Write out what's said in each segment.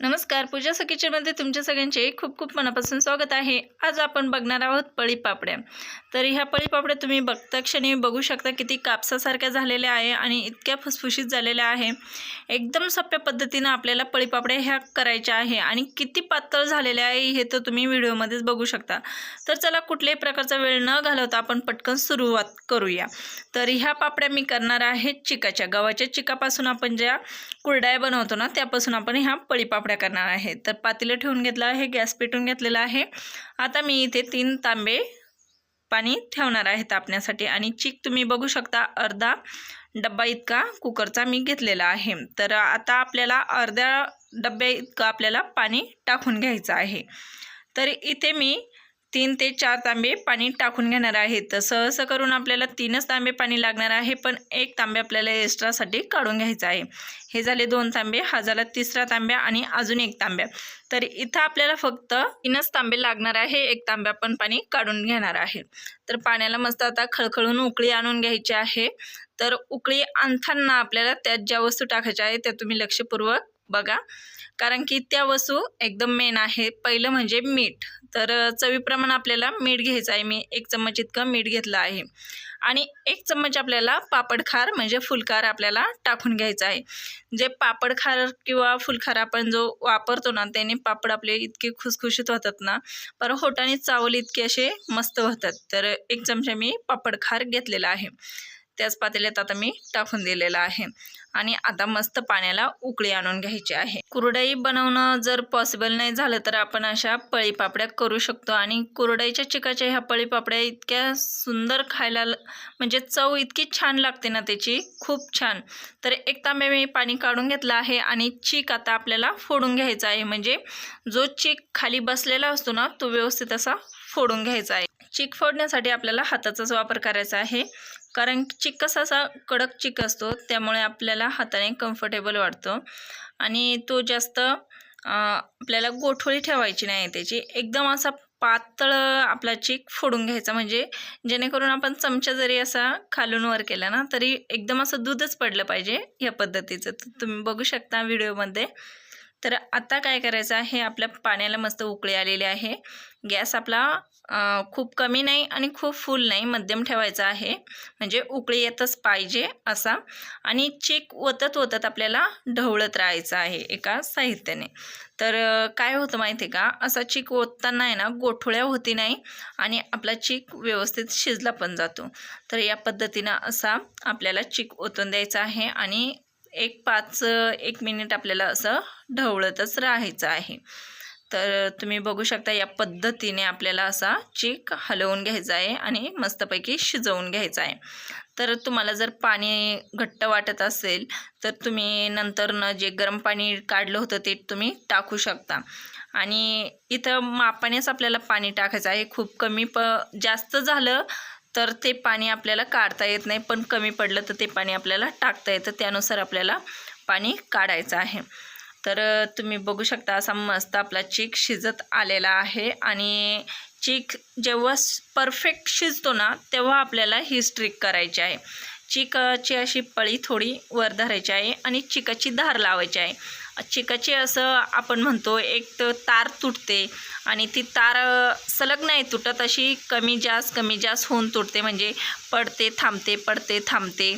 नमस्कार पूजा किचनमध्ये तुमच्या सगळ्यांचे खूप खूप मनापासून स्वागत आहे. आज आपण बघणार आहोत पळीपापड्या तर ह्या पळीपापड्या तुम्ही बघता क्षणी बघू शकता किती कापसासारख्या झालेल्या आहे आणि इतक्या फुसफुशीत झालेल्या आहे. एकदम सोप्या पद्धतीनं आपल्याला पळीपापड्या ह्या करायच्या आहे आणि किती पातळ झालेल्या आहे हे तर तुम्ही व्हिडिओमध्येच बघू शकता. तर चला कुठल्याही प्रकारचा वेळ न घालवता आपण पटकन सुरुवात करूया. तर ह्या पापड्या मी करणार आहे चिकाच्या. गव्हाच्या चिकापासून आपण ज्या कुरड्या बनवतो ना त्यापासून आपण ह्या पळीपापड्या करणार आहे. तर पातेलं ठेवून घेतलं आहे गॅस पेटून घेतलेला आहे. आता मी इथे तीन तांबे पाणी ठेवणार आहे तापण्यासाठी आणि चीक तुम्ही बघू शकता अर्धा डब्बा इतका कुकरचा मी घेतलेला आहे. तर आता आपल्याला अर्ध्या डब्या इतकं आपल्याला पाणी टाकून घ्यायचं आहे. तर इथे मी तीन ते चार तांबे पाणी टाकून घेणार आहेत सहसं करून आपल्याला तीनच तांबे पाणी लागणार आहे पण एक तांबे आपल्याला एक्स्ट्रासाठी काढून घ्यायचं आहे. हे झाले दोन तांबे हा झाला तिसरा तांब्या आणि अजून एक तांब्या. तर इथं आपल्याला फक्त तीनच तांबे लागणार आहे एक तांब्या पण पाणी काढून घेणार आहे. तर पाण्याला मस्त आता खळखळून उकळी आणून घ्यायची आहे. तर उकळी आणताना आपल्याला त्यात ज्या वस्तू टाकायच्या आहेत त्या तुम्ही लक्षपूर्वक बघा. कारण की त्या वस्तू एकदम मेन आहे. पहिलं म्हणजे मीठ. तर चवीप्रमाण आपल्याला मीठ घ्यायचं आहे. मी एक चम्मच इतकं मीठ घेतलं आहे. आणि एक चम्मच आपल्याला पापडखार म्हणजे फुलखार आपल्याला टाकून घ्यायचं आहे. जे पापडखार किंवा फुलखार आपण जो वापरतो ना त्याने पापड आपले इतके खुसखुशीत होतात ना पर होटाने चावल इतके असे मस्त होतात. तर एक चमचा मी पापडखार घेतलेला आहे. त्याच पातेल्यात आता मी टाकून दिलेला आहे. आणि आता मस्त पाण्याला उकळी आणून घ्यायची आहे. कुरडई बनवणं जर पॉसिबल नाही झालं तर आपण अशा पळीपापड्या करू शकतो. आणि कुरडईच्या चिकाच्या ह्या पळीपापड्या इतक्या सुंदर खायला म्हणजे चव इतकी छान लागते ना त्याची. खूप छान. तर एक तांबे मी पाणी काढून घेतलं आहे आणि चीक आता आपल्याला फोडून घ्यायचा आहे. म्हणजे जो चीक खाली बसलेला असतो ना तो व्यवस्थित असा फोडून घ्यायचा आहे. चीक फोडण्यासाठी आपल्याला हाताचाच वापर करायचा आहे. कारण चिक कसा असा कडक चिक असतो त्यामुळे आपल्याला हाताने कम्फर्टेबल वाटतो. आणि तो जास्त आपल्याला गोठोळी ठेवायची नाही त्याची. एकदम असा पातळ आपला चिक फोडून घ्यायचा. म्हणजे जेणेकरून आपण चमचा जरी असा खालून वर केला ना तरी एकदम असं दूधच पडलं पाहिजे या पद्धतीचं. तुम्ही बघू शकता व्हिडिओमध्ये. तर आता काय करायचं आहे आपल्या पाण्याला मस्त उकळी आलेली आहे. गॅस आपला खूप कमी नाही आणि खूप फुल नाही मध्यम ठेवायचा आहे. म्हणजे उकळी येतच पाहिजे असा. आणि चीक ओतत ओतत आपल्याला ढवळत राहायचं आहे एका साहित्याने. तर काय होतं माहिती आहे का? असा चीक ओतताना आहे ना गोठोळ्या होती नाही आणि आपला चीक व्यवस्थित शिजला पण जातो. तर या पद्धतीनं असा आपल्याला चीक ओतून द्यायचा आहे आणि एक पाच एक मिनिट आपल्याला असं ढवळतच राहायचं आहे. तर तुम्ही बघू शकता या पद्धतीने आपल्याला असा चीक हलवून घ्यायचा आहे आणि मस्तपैकी शिजवून घ्यायचा आहे. तर तुम्हाला जर पाणी घट्ट वाटत असेल तर तुम्ही नंतरनं जे गरम पाणी काढलं होतं ते तुम्ही टाकू शकता. आणि इथं मापानेच आपल्याला पाणी टाकायचं आहे. खूप कमी प जास्त झालं तर ते पाणी आपल्याला काढता येत नाही पण कमी पडलं तर ते पाणी आपल्याला टाकता येतं. त्यानुसार आपल्याला पाणी काढायचं आहे. तर तुम्ही बघू शकता असा मस्त आपला चीक शिजत आलेला आहे आणि चीक जेव्हा परफेक्ट शिजतो ना तेव्हा आपल्याला ही स्ट्रिक करायची आहे. चिकाची अशी पळी थोडी वर धरायची आहे आणि चिकाची धार लावायची आहे. चिकाची असं आपण म्हणतो एक तर तार तुटते आणि ती तार सलग नाही तुटत अशी कमी जास्त कमी जास्त होऊन तुटते म्हणजे पडते थांबते पडते थांबते.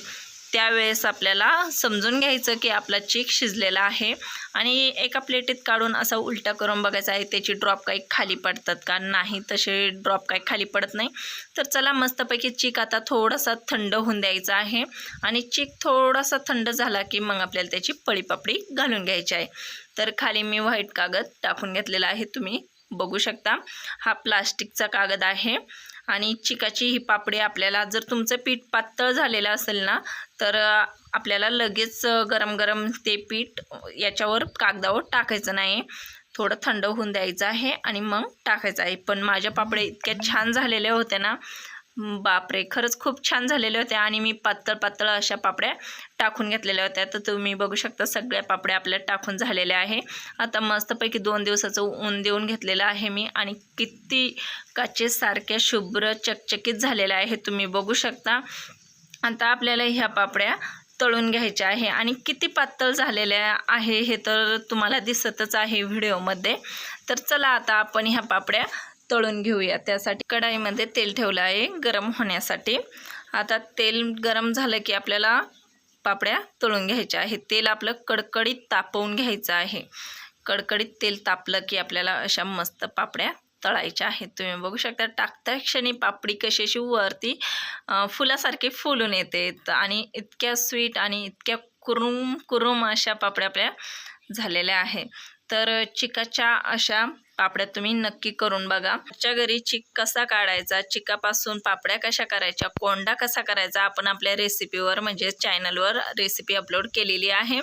त्यावेळेस आपल्याला समजून घ्यायचं की आपला चीक शिजलेला आहे. आणि एका प्लेटीत काढून असा उलटा करून बघायचा आहे त्याची ड्रॉप काही खाली पडतात का? नाही तसे ड्रॉप काही खाली पडत नाही. तर चला मस्तपैकी चीक आता थोडासा थंड होऊन द्यायचा आहे. आणि चीक थोडासा थंड झाला की मग आपल्याला त्याची पळीपापडी घालून घ्यायची आहे. तर खाली मी व्हाईट कागद टाकून घेतलेला आहे तुम्ही. बघू शकता. हा प्लास्टिकचा कागद आहे आणि चिकाची ही पापडी आपल्याला जर तुमचं पीठ पातळ झालेलं असेल ना तर आपल्याला लगेच गरम गरम ते पीठ याच्यावर कागदावर टाकायचं नाही. थोडं थंड होऊन द्यायचं आहे आणि मग टाकायचं आहे. पण माझ्या पापड्या इतक्या छान झालेल्या होत्या ना बापरे खरंच खूप छान झालेल्या होत्या आणि मी पातळ पातळ अशा पापड्या टाकून घेतलेल्या होत्या. तर तुम्ही बघू शकता सगळ्या पापड्या आपल्या टाकून झालेल्या आहे. आता मस्तपैकी दोन दिवसाचं ऊन देऊन घेतलेलं आहे मी आणि किती काचेसारख्या शुभ्र चकचकीत झालेल्या आहे तुम्ही बघू शकता. आता आपल्याला ह्या पापड्या तळून घ्यायचे आहे आणि किती पातळ झालेल्या आहे हे तर तुम्हाला दिसतच आहे व्हिडिओमध्ये. तर चला आता आपण ह्या पापड्या तळून घेऊया. त्यासाठी कढाईमध्ये तेल ठेवलं आहे गरम होण्यासाठी. आता तेल गरम झालं की आपल्याला पापड्या तळून घ्यायच्या आहेत. तेल आपलं कडकडीत तापवून घ्यायचं आहे. कडकडीत तेल तापलं की आपल्याला अशा मस्त पापड्या तळायच्या आहेत. तुम्ही बघू शकता टाकता क्षणी पापडी कशी अशी वरती फुलासारखी फुलून येते. आणि इतक्या स्वीट आणि इतक्या कुरुम कुरुम अशा पापड्या आपल्या झालेल्या आहे. तर चिकाच्या अशा पापड्या तुम्ही नक्की करून बघा. आमच्या घरी चिक कसा काढायचा चिकापासून पापड्या कशा करायच्या कोंडा कसा करायचा आपण आपल्या रेसिपीवर म्हणजे चॅनलवर रेसिपी अपलोड केलेली आहे.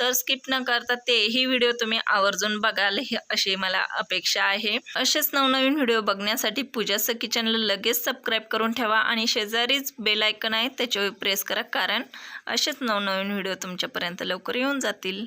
तर स्किप न करता तेही व्हिडिओ तुम्ही आवर्जून बघाल अशी मला अपेक्षा आहे. असेच नवनवीन व्हिडिओ बघण्यासाठी पूजाचं किचनला लगेच सबस्क्राईब करून ठेवा आणि शेजारीच बेल आयकन आहे त्याच्यावर प्रेस करा कारण असेच नवनवीन व्हिडिओ तुमच्यापर्यंत लवकर येऊन जातील.